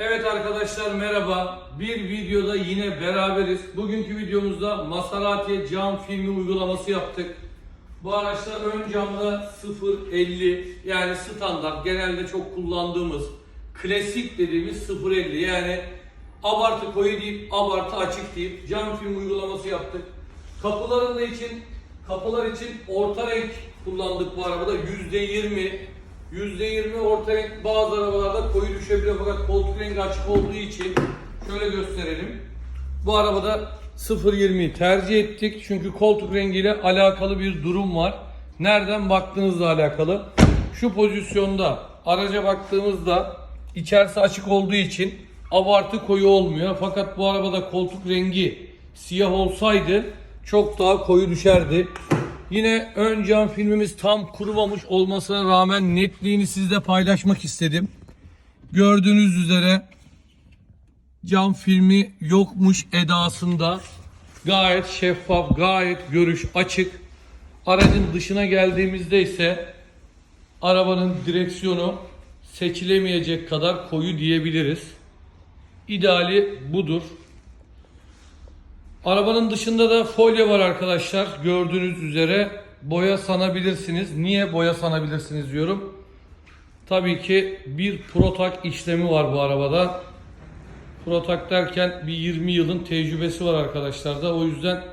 Evet arkadaşlar merhaba. Bir videoda yine beraberiz. Bugünkü videomuzda Maserati cam filmi uygulaması yaptık. Bu araçta ön camda 0.50 yani standart genelde çok kullandığımız klasik dediğimiz 0.50 yani abartı koyu deyip abartı açık deyip cam film uygulaması yaptık. Kapılarında için kapılar için orta renk kullandık bu arabada %20 %20 orta renk bazı arabalarda koyu düşebiliyor fakat koltuk rengi açık olduğu için şöyle gösterelim. Bu arabada 0.20'yi tercih ettik çünkü koltuk rengiyle alakalı bir durum var. Nereden baktığınızla alakalı. Şu pozisyonda araca baktığımızda içerisi açık olduğu için abartı koyu olmuyor. Fakat bu arabada koltuk rengi siyah olsaydı çok daha koyu düşerdi. Yine ön cam filmimiz tam kurumamış olmasına rağmen netliğini sizle paylaşmak istedim. Gördüğünüz üzere cam filmi yokmuş edasında gayet şeffaf, gayet görüş açık. Aracın dışına geldiğimizde ise arabanın direksiyonu seçilemeyecek kadar koyu diyebiliriz. İdeali budur. Arabanın dışında da folyo var arkadaşlar. Gördüğünüz üzere boya sanabilirsiniz. Niye boya sanabilirsiniz diyorum. Tabii ki bir protak işlemi var bu arabada. Protak derken bir 20 yılın tecrübesi var arkadaşlar da. O yüzden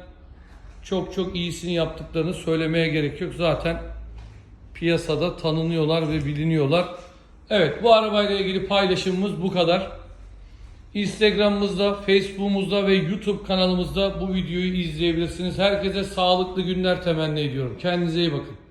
çok çok iyisini yaptıklarını söylemeye gerek yok. Zaten piyasada tanınıyorlar ve biliniyorlar. Evet bu arabayla ilgili paylaşımımız bu kadar. Instagram'ımızda, Facebook'umuzda ve YouTube kanalımızda bu videoyu izleyebilirsiniz. Herkese sağlıklı günler temenni ediyorum. Kendinize iyi bakın.